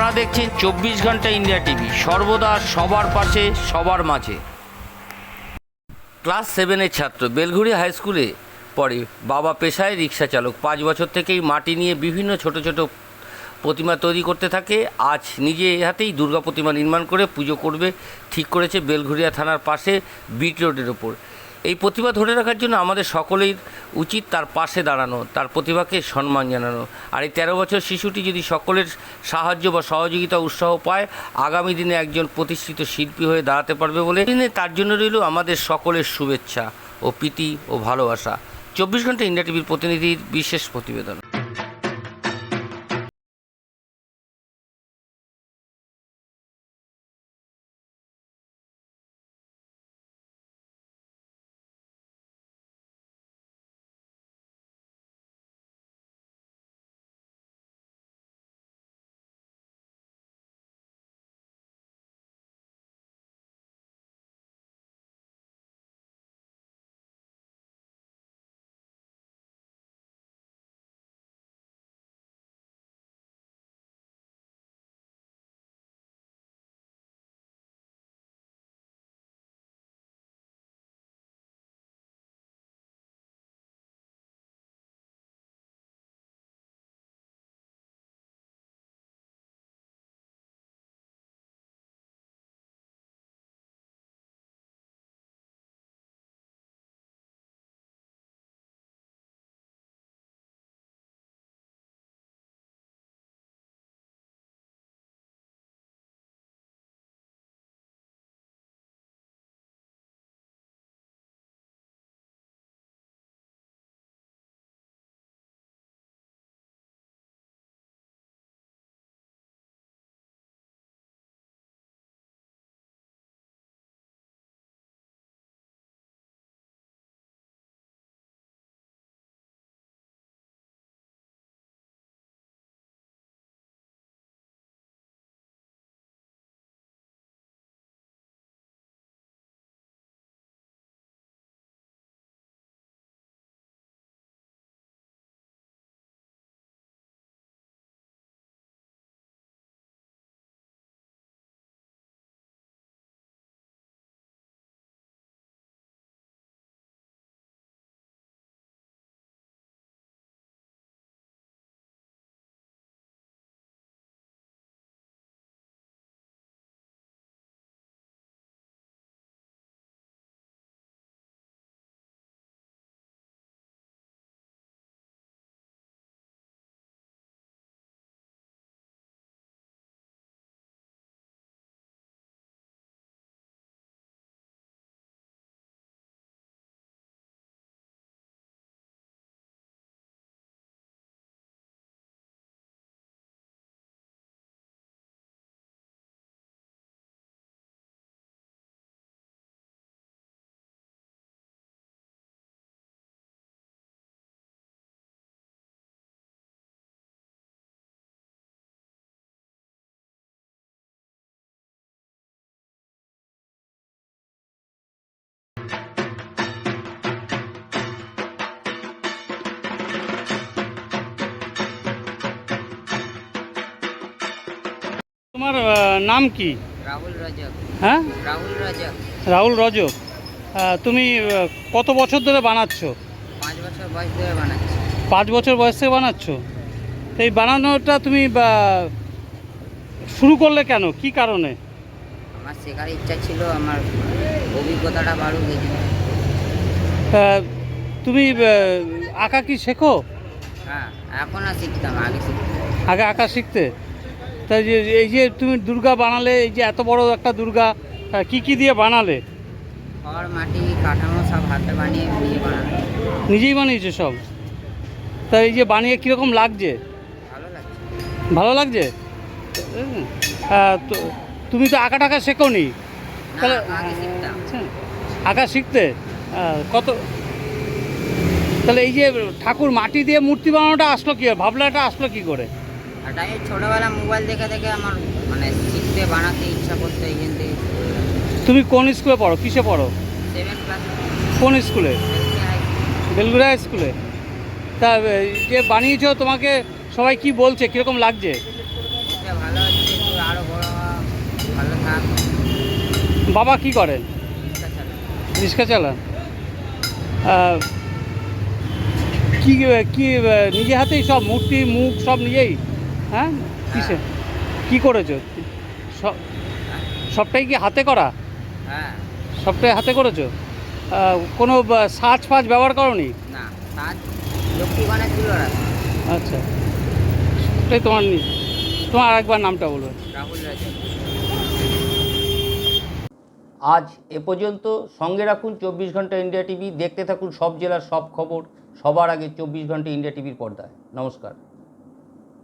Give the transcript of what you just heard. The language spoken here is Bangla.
আপনারা দেখছেন চব্বিশ ঘণ্টা ইন্ডিয়া টিভি। সর্বদা সবার পাশে, সবার মাঝে। ক্লাস সেভেনের ছাত্র, বেলঘুরি হাই স্কুলে পড়ে বাবা পেশায় রিক্সা চালক। পাঁচ বছর থেকেই মাটি নিয়ে বিভিন্ন ছোট ছোট প্রতিমা তৈরি করতে থাকে। আজ নিজে হাতেই দুর্গা প্রতিমা নির্মাণ করে পুজো করবে, ঠিক করেছে বেলঘুরিয়া থানার পাশে বিট রোডের ওপর। এই প্রতিভা ধরে রাখার জন্য আমাদের সকলের উচিত তার পাশে দাঁড়ানো, তার প্রতিভাকে সম্মান জানানো। আর এই তেরো বছর শিশুটি যদি সকলের সাহায্য বা সহযোগিতা উৎসাহ পায়, আগামী দিনে একজন প্রতিষ্ঠিত শিল্পী হয়ে দাঁড়াতে পারবে বলে দিনে তার জন্য রইল আমাদের সকলের শুভেচ্ছা ও প্রীতি ও ভালোবাসা। চব্বিশ ঘণ্টা ইন্ডিয়া টিভির প্রতিনিধির বিশেষ প্রতিবেদন। তোমার নাম কি? রাহুল রাজক। হ্যাঁ? রাহুল রাজক। রাহুল রজক। তুমি কত বছর ধরে বানাচ্ছ? পাঁচ বছর বয়স ধরে বানাচ্ছি। পাঁচ বছর বয়স থেকে বানাচ্ছ? তো এই বানানোটা তুমি শুরু করলে কেন? কি কারণে? আমার শেখার ইচ্ছা ছিল আমার অভিজ্ঞতাটা বাড়ুক এই জন্য। তুমি আঁকা কি শেখো? হ্যাঁ এখন আর শিখতাম আগে শিখতাম। আগে আঁকা শিখতে? তাই যে এই যে তুমি দুর্গা বানালে এই যে এত বড় একটা দুর্গা কি কি দিয়ে বানালে? খড় মাটি কাঠামো সব হাতে বানিয়ে নিজে বানানো নিজেই বানিয়েছো সব? তা এই যে বানিয়ে কীরকম লাগছে? ভালো লাগছে। ভালো লাগছে? তো তুমি তো আঁকা টাকা শেখো নি তাহলে শিখতাম। আচ্ছা, আঁকা শিখতে? কত তাহলে এই যে ঠাকুর মাটি দিয়ে মূর্তি বানানোটা আসলো কি ভাবলাটা আসলো কি করে? আর আমি ছোটোবেলা মোবাইল দেখে দেখে আমার মানে শিখতে বানাতে ইচ্ছা করতে এইখান তুমি কোন স্কুলে পড়ো? কিসে পড়ো? কোন স্কুলে? বেলগুড়া স্কুলে। তা যে বানিয়েছো তোমাকে সবাই কি বলছে? কীরকম লাগছে? বাবা কি করেন রিক্সা চালান কি কি নিজে হাতেই সব মূর্তি মুখ সব নিজেই? হ্যাঁ? কিসে? কি করেছ? সব সবটাই কি হাতে করা? হ্যাঁ। সবটাই হাতে করেছ? কোনো সাজ ফাজ ব্যবহার করনি? না সাজ আচ্ছা। সবটাই তোমার নি- তোমার আরেকবার নামটা বলবে রাহুল রাজা। আজ এ পর্যন্ত সঙ্গে রাখুন চব্বিশ ঘণ্টা ইন্ডিয়া টিভি দেখতে থাকুন সব জেলার সব খবর সবার আগে চব্বিশ ঘণ্টা ইন্ডিয়া টিভির পর্দায়। নমস্কার।